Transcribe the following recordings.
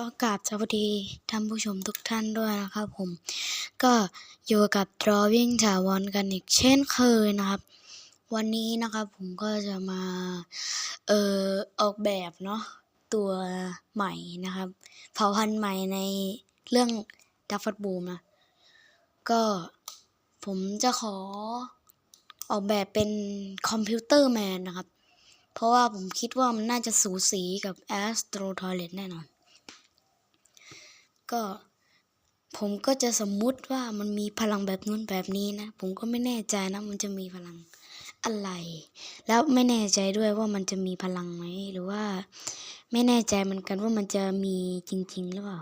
ก็กราบสวัสดีท่านผู้ชมทุกท่านด้วยนะครับผม ก็อยู่กับ Drawing ถาวรกันอีกเช่นเคยนะครับ วันนี้นะครับผมก็จะมาเอ่อออกแบบเนาะตัวใหม่นะครับ เผ่าพันธุ์ใหม่ในเรื่องดัฟฟัดบูมนะ ก็ผมจะขอออกแบบเป็นคอมพิวเตอร์แมนนะครับ เพราะว่าผมคิดว่ามันน่าจะสูสีกับ Astro Toilet แน่นอน ก็ ผมก็จะสมมุติว่ามันมีพลังแบบนู้นแบบนี้นะ ผมก็ไม่แน่ใจนะ มันจะมีพลังอะไร แล้วไม่แน่ใจด้วยว่ามันจะมีพลังไหมหรือว่า ไม่แน่ใจเหมือนกันว่ามันจะมีจริง ๆ หรือเปล่า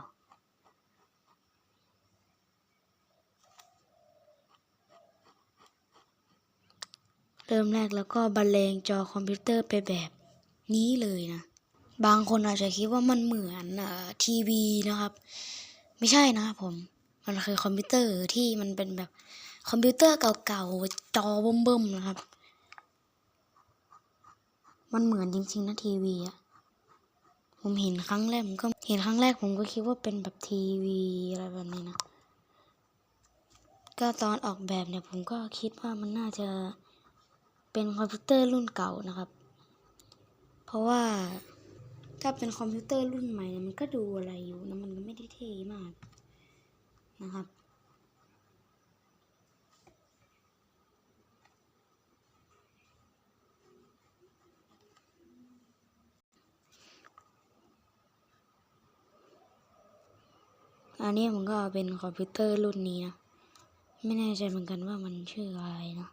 เริ่มแรกแล้วก็บรรเลงจอคอมพิวเตอร์ไปแบบนี้เลยนะ บางคนอาจจะคิดว่ามันเหมือนเอ่อทีวีนะครับ ไม่ใช่นะครับผม มันคือคอมพิวเตอร์ที่มันเป็นแบบคอมพิวเตอร์เก่าๆจอเบิ่มๆนะครับ มันเหมือนจริงๆนะทีวีอะผมเห็นครั้งแรกผมก็เห็นครั้งแรกผมก็คิดว่าเป็นแบบทีวีอะไรแบบนี้นะ ก็ตอนออกแบบเนี่ยผมก็คิดว่ามันน่าจะเป็นคอมพิวเตอร์รุ่นเก่านะครับ เพราะว่า ถ้าเป็นคอมพิวเตอร์รุ่นใหม่นี่ยมันก็ดูอะไรอยู่นะมันก็ไม่ได้เท่มากนะครับ อันนี้มันก็เป็นคอมพิวเตอร์รุ่นนี้นะ ไม่แน่ใจเหมือนกันว่ามันชื่ออะไรนะ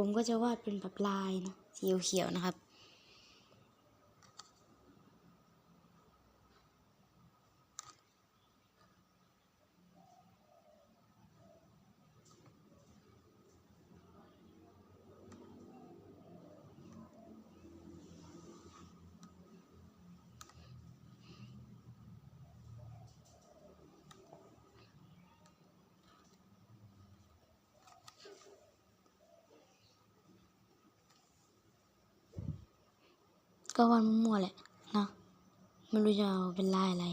ผมก็จะวาดเป็นแบบลายนะสีเขียวๆนะครับ ก็วาดมั่วๆแหละนะไม่รู้จะเอาเป็นลายอะไร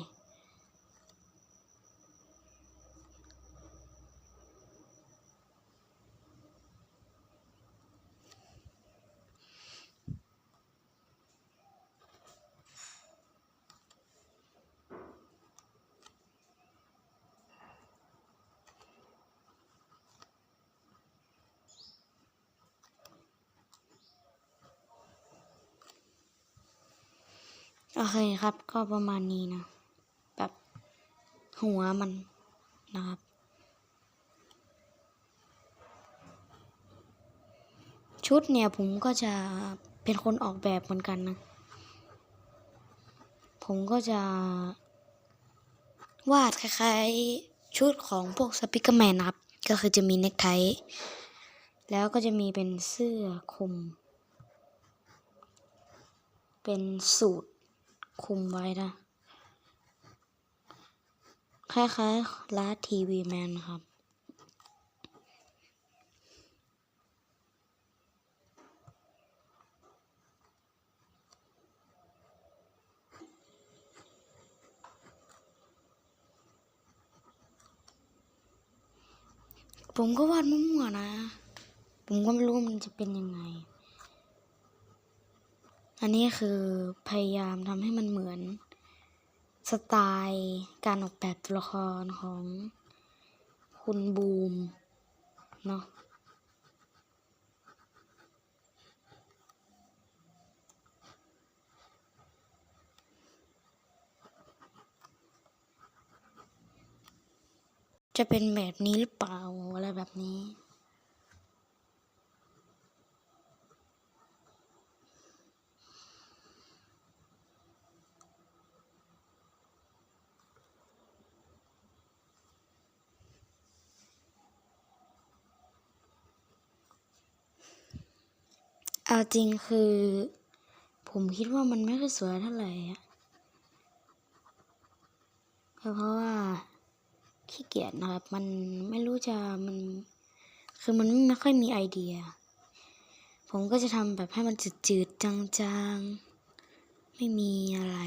โอเคครับ ก็ประมาณนี้นะ แบบหัวมันนะครับ ชุดเนี่ยผมก็จะเป็นคนออกแบบเหมือนกันนะ ผมก็จะ วาดคล้ายๆ ชุดของพวกสปิกเกอร์แมนนะครับ ก็คือจะมีเนคไท แล้วก็จะมีเป็นเสื้อคลุม เป็นสูท คุมไว้นะ คล้ายๆลาทีวีแมนครับ ผมก็วาดมั่วๆนะ ผมก็ไม่รู้มันจะเป็นยังไง อันนี้คือพยายามทำให้มันเหมือนสไตล์การออกแบบตัวละครของคุณบูมเนาะจะเป็นแบบนี้หรือเปล่าอะไรแบบนี้ เอาจริงคือ ผมคิดว่ามันไม่ค่อยสวยเท่าไหร่อะเพราะว่าขี้เกียจนะครับ มันไม่รู้จะมันคือมันไม่ค่อยมีไอเดีย ผมก็จะทำแบบให้มันจืดๆจางๆ ไม่มีอะไร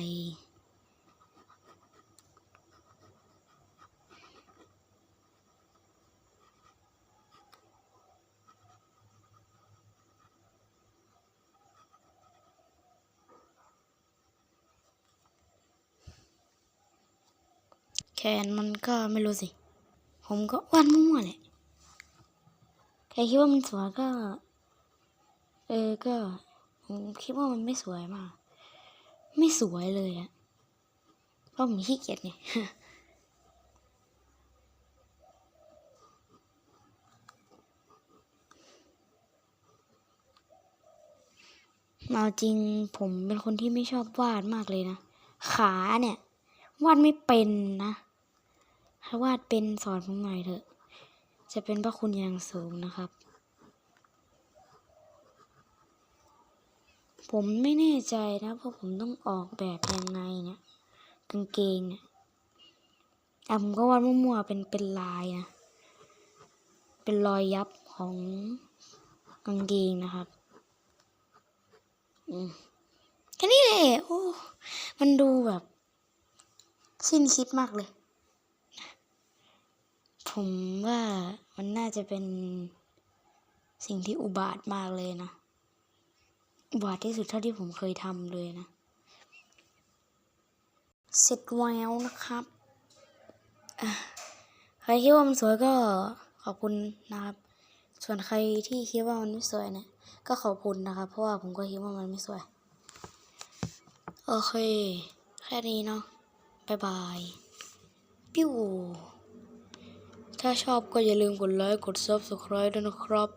นมันก็ไม่รู้สิ ผมก็วาดมั่วๆแหละ ใครคิดว่ามันสวยก็ เออ ก็ ผมคิดว่ามันไม่สวยมาก ไม่สวยเลยอะเพราะผมขี้เกียจไงเอาจริงผมเป็นคนที่ไม่ชอบวาดมากเลยนะ ขาเนี่ย วาดไม่เป็นนะ ถ้าวาดเป็นสอนผมหน่อยเถอะ จะเป็นพระคุณอย่างสูงนะครับ ผมไม่แน่ใจนะว่าผมต้องออกแบบยังไงเนี่ยกางเกงเนี่ยอะผมก็วาดมั่วๆเป็นเป็นลายนะเป็นรอยยับของกางเกงนะครับอืมแค่นี้เลยโอ้ มันดูแบบ สิ้นคิดมากเลย ผมว่ามันน่าจะเป็นสิ่งที่อุบาทมากเลยนะ อุบาทที่สุดเท่าที่ผมเคยทำเลยนะ เสร็จแล้วนะครับใครคิดว่ามันสวยก็ขอบคุณนะครับ ส่วนใครที่คิดว่ามันไม่สวยเนี่ยก็ขอบคุณนะครับ เพราะว่าผมก็คิดว่ามันไม่สวย โอเค แค่นี้เนาะบายบาย ปิ้ว ถ้าชอบก็อย่าลืมกดไลค์กด Subscribe ด้วยนะครับ